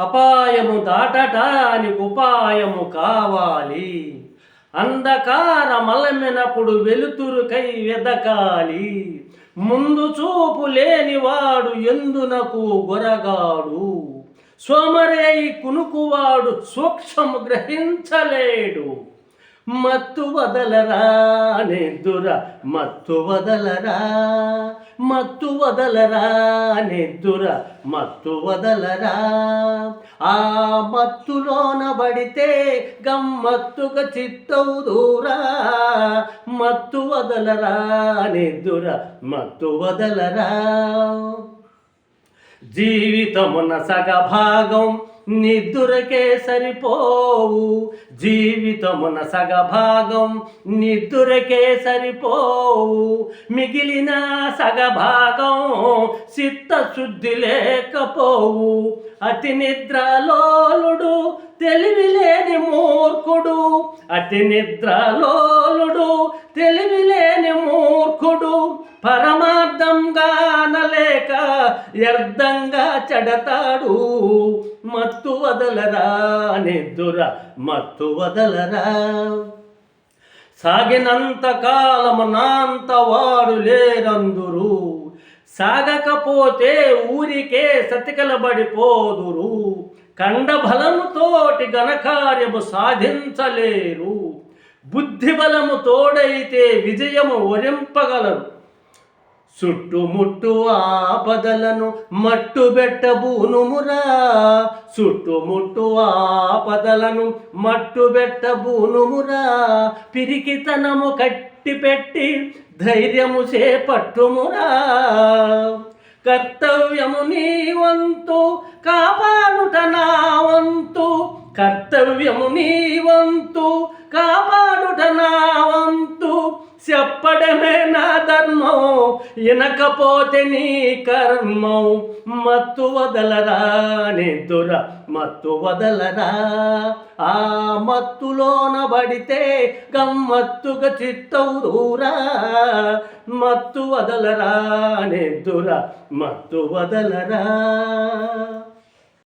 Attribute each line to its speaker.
Speaker 1: అపాయము దాటటానికి ఉపాయము కావాలి. అంధకార మలమినప్పుడు వెలుతురుకై వెదకాలి. ముందు చూపు లేనివాడు ఎందునకు గొరగాడు? సోమరేయి కునుకువాడు సూక్ష్మము గ్రహించలేడు. మత్తు వదలరా నెద్దుర మత్తు వదలరా మత్తు వదలరా నెద్దుర మత్తు వదలరా. ఆ మత్తులోన పడితే గమ్మత్తుగా చిత్తవు దూరా. మత్తు వదలరా నెద్దుర మత్తు వదలరా. జీవితమున సగ భాగం నిద్దురకే సరిపోవు. జీవితమున సగ భాగం నిద్దురకే సరిపోవు. మిగిలిన సగ భాగం చిత్తశుద్ధి లేకపోవు. అతి నిద్రలోలుడు తెలివి లేని మూర్ఖుడు. అతి నిద్రలోలుడు తెలివి లేని మూర్ఖుడు. పర వ్యర్థంగా చెడతాడు. మత్తు వదలరా నిద్దుర మత్తు వదలరా. సాగినంత కాలము నాంత వాడు లేరందురు సాగకపోతే ఊరికే సతికలబడిపోదురు. కండబలముతోటి ఘనకార్యము సాధించలేరు. బుద్ధి బలము తోడైతే విజయము వరింపగలరు. చుట్టుముట్టు ఆపదలను మట్టు బెట్టబూనుమురా చుట్టుముట్టు ఆపదలను మట్టు బెట్టబూనుమురా పిరికితనము కట్టి పెట్టి ధైర్యము చేపట్టుమురా. కర్తవ్యము నీ వంతు కాపాడుట నా వంతు. కర్తవ్యము నీ వంతు కాపాడుట నా వంతు. చెప్పడమే నా ధర్మం. ఇనకపోతే నీ కర్మం మత్తు వదలరా నిద్దుర మత్తు వదలరా. ఆ మత్తులోన పడితే గమ్మత్తుగా చిత్తవు మత్తు వదలరా నిద్దుర మత్తు వదలరా.